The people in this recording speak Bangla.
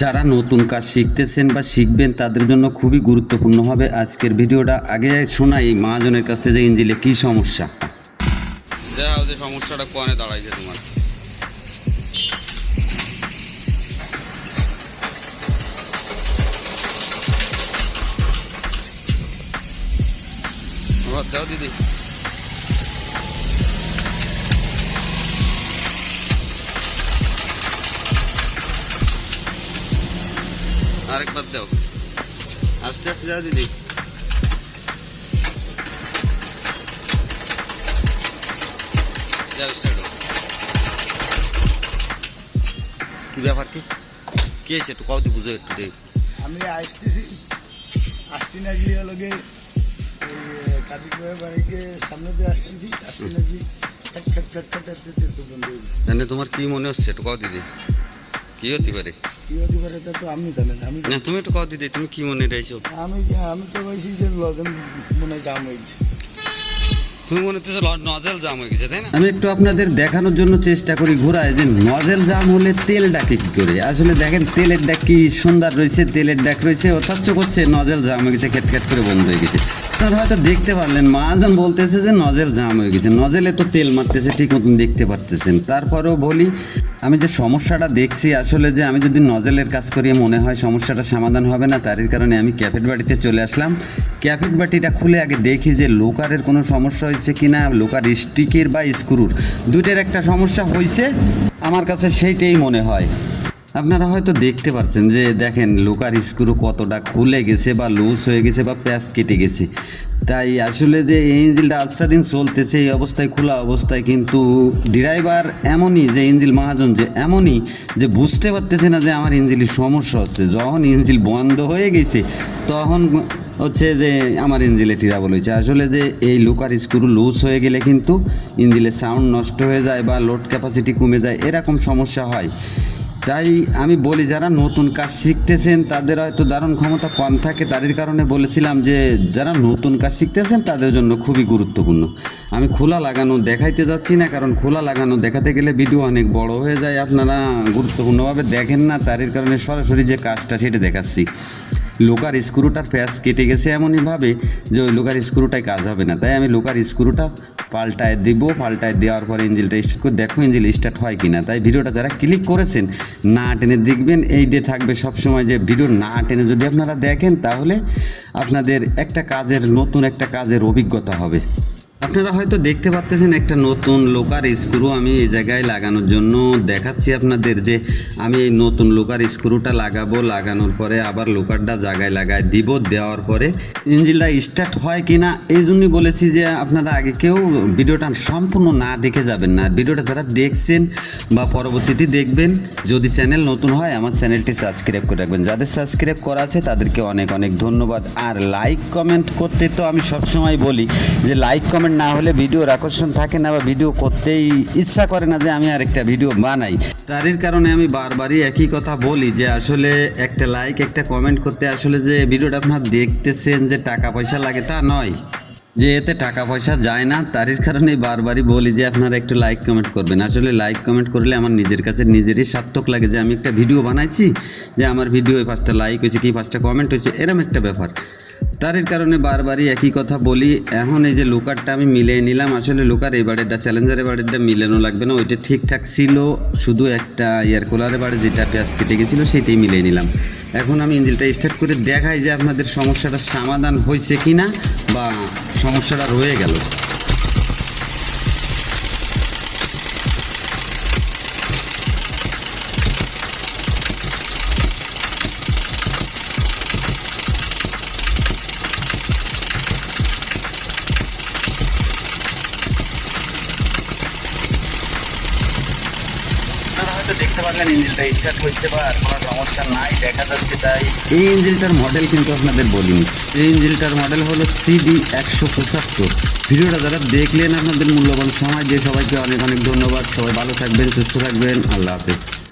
যারা নতুন কাজ শিখতেছেন বা শিখবেন, তাদের জন্য খুবই গুরুত্বপূর্ণ হবে আজকের ভিডিওটা। আগে শোনাই মহাজনের কাছ থেকে ইঞ্জিলে কী সমস্যা? দেখাও যে সমস্যাটা কোয়ানে দাঁড়াইছে তোমার? দাও দিদি। আরেকবার দাও আস্তে আস্তে দাও দিদি কি ব্যাপার কি কি হয়েছে একটু বুঝো একটু দেখ আমি আসতেছি আসতে না গিয়ে লগে কাজী বাড়িকে সামনে দিয়ে আসতেছি আসতে না গিয়ে খাট খাট খাট খাট আসতে তো বন্ধ হয়ে গেছে জানে তোমার কি মনে হচ্ছে একটু দিদি কি হতে পারে তো আমি জানেন আমি না তুমি একটু কত দিদি তুমি কি মনে রাখছো আমি আমি তো বলছি যে লগন মনে জাম হয়েছে তুমি মনে হচ্ছে নজেল জাম হয়ে গেছে তাই না? আমি একটু আপনাদের দেখানোর জন্য চেষ্টা করি ঘোরায় যে নজেল জাম হলে তেল ডাকে কি করে? আসলে দেখেন তেলের ডাক কি সুন্দর রয়েছে তেলের ডাক রয়েছে অথচ করছে নজেল জাম হয়ে গেছে খেট করে বন্ধ হয়ে গেছে। আপনারা হয়তো দেখতে পারলেন মহাজন বলতেছে যে নজেল জাম হয়ে গেছে নজেলে তো তেল মারতেছে ঠিক মতন দেখতে পারতেছেন। তারপরেও বলি আমি যে সমস্যাটা দেখছি আসলে যে আমি যদি নজেলের কাজ করি মনে হয় সমস্যাটা সমাধান হবে না, তারই কারণে আমি ক্যাফেট বাটিতে চলে আসলাম। ক্যাফেট বাটিটা খুলে আগে দেখি যে লোকারের কোনো সমস্যা হয়েছে কি না, লোকার স্টিকের বা স্ক্রুর। দুইটার একটা সমস্যা হয়েছে, আমার কাছে সেইটাই মনে হয়। আপনারা হয়তো দেখতে পাচ্ছেন যে দেখেন, লোকার স্ক্রু কতটা খুলে গেছে বা লুজ হয়ে গেছে বা প্যাচ কেটে গেছে। তাই আসলে যে এই ইঞ্জিনটা আচ্ছা দিন চলতেছে, এই অবস্থায়, খোলা অবস্থায় কিন্তু ড্রাইভার এমনই যে ইঞ্জিল মহাজন যে এমনই যে বুঝতে পারতেছে না যে আমার ইঞ্জিলের সমস্যা হচ্ছে। যখন ইঞ্জিল বন্ধ হয়ে গেছে, তখন হচ্ছে যে আমার ইঞ্জিলে টিরাবল হয়েছে। আসলে যে এই লোকার স্ক্রু লুজ হয়ে গেলে কিন্তু ইঞ্জিলের সাউন্ড নষ্ট হয়ে যায় বা লোড ক্যাপাসিটি কমে যায়, এরকম সমস্যা হয়। তাই আমি বলি, যারা নতুন কাজ শিখতেছেন, তাদের হয়তো ধারণ ক্ষমতা কম থাকে। তাদের কারণে বলেছিলাম যে, যারা নতুন কাজ শিখতেছেন, তাদের জন্য খুবই গুরুত্বপূর্ণ। আমি খোলা লাগানো দেখাইতে যাচ্ছি না, কারণ খোলা লাগানো দেখাতে গেলে ভিডিও অনেক বড় হয়ে যায়। আপনারা গুরুত্বপূর্ণভাবে দেখেন না, তাদের কারণে সরাসরি যে কাজটা সেটা দেখাচ্ছি। লোকার স্ক্রুটার প্যাচ কেটে গেছে এমনইভাবে যে, ওই লোকার স্ক্রুটাই কাজ হবে না। তাই আমি লোকার স্ক্রুটা পাল্টায় দিব, পাল্টায় দেওয়ার পর ইঞ্জিলটা স্টার্ট করে দেখো ইঞ্জিল স্টার্ট হয় কিনা। তাই ভিডিওটা যারা ক্লিক করেছেন, না টেনে দেখবেন, এই ডে থাকবে সবসময় যে ভিডিও না টেনে যদি আপনারা দেখেন, তাহলে আপনাদের একটা কাজের, নতুন একটা কাজের অভিজ্ঞতা হবে। আপনারা হয়তো দেখতে পাচ্তেছেন একটা নতুন লোকার স্ক্রু আমি এই জায়গায় লাগানোর জন্য দেখাচ্ছি আপনাদের যে আমি এই নতুন লোকার স্ক্রুটা লাগাবো, লাগানোর পরে আবার লোকারটা জায়গায় লাগায় দিব, দেওয়ার পরে ইঞ্জিনটা স্টার্ট হয় কি না এই জন্যই বলেছি যে আপনারা আগে কেউ ভিডিওটা সম্পূর্ণ না দেখে যাবেন না। ভিডিওটা যারা দেখছেন বা পরবর্তীতে দেখবেন, যদি চ্যানেল নতুন হয় আমার চ্যানেলটি সাবস্ক্রাইব করে রাখবেন। যাদের সাবস্ক্রাইব করা আছে তাদেরকে অনেক অনেক ধন্যবাদ। আর লাইক কমেন্ট করতে তো আমি সবসময় বলি যে লাইক কমেন্ট না হলে ভিডিওর আকর্ষণ থাকে না বা ভিডিও করতেই ইচ্ছা করে না যে আমি আরেকটা ভিডিও বানাই। তারই কারণে আমি বারবারই একই কথা বলি যে আসলে একটা লাইক একটা কমেন্ট করতে আসলে যে ভিডিওটা আপনারা দেখতেছেন যে টাকা পয়সা লাগে তা নয়। যে এতে টাকা পয়সা যায় না, তারই কারণে বারবারই বলি যে আপনারা একটু লাইক কমেন্ট করবেন। আসলে লাইক কমেন্ট করলে আমার নিজের কাছে নিজেরই সার্থক লাগে যে আমি একটা ভিডিও বানাইছি, যে আমার ভিডিও পাঁচটা লাইক হয়েছে, কি পাঁচটা কমেন্ট হয়েছে, এরম একটা ব্যাপার। তারের কারণে বারবারই একই কথা বলি। এখন এই যে লুকারটা আমি মিলিয়ে নিলাম, আসলে লুকার এ বাড়িটা চ্যালেঞ্জারের বাড়িটা মিলানো লাগবে না। ওইটা ঠিকঠাক ছিল, শুধু একটা এয়ার কুলারের বাড়ি যেটা পেঁয়াজ কেটে গেছিল, সেটাই মিলিয়ে নিলাম। এখন আমি ইঞ্জিনটা স্টার্ট করে দেখাই যে আপনাদের সমস্যাটার সমাধান হয়েছে কি না বা সমস্যাটা রয়ে গেল। দেখতে পারলেন ইঞ্জিনটা স্টার্ট হয়েছে বা কোনো সমস্যা নাই, দেখা যাচ্ছে তাই। এই ইঞ্জিনটার মডেল কিন্তু আপনাদের বলিনি। এই ইঞ্জিনটার মডেল হলো সিডি একশো পঁচাত্তর। ভিডিওটা যারা দেখলেন, আপনাদের মূল্যবান সময় দিয়ে সবাইকে অনেক অনেক ধন্যবাদ। সবাই ভালো থাকবেন, সুস্থ থাকবেন। আল্লাহ হাফেজ।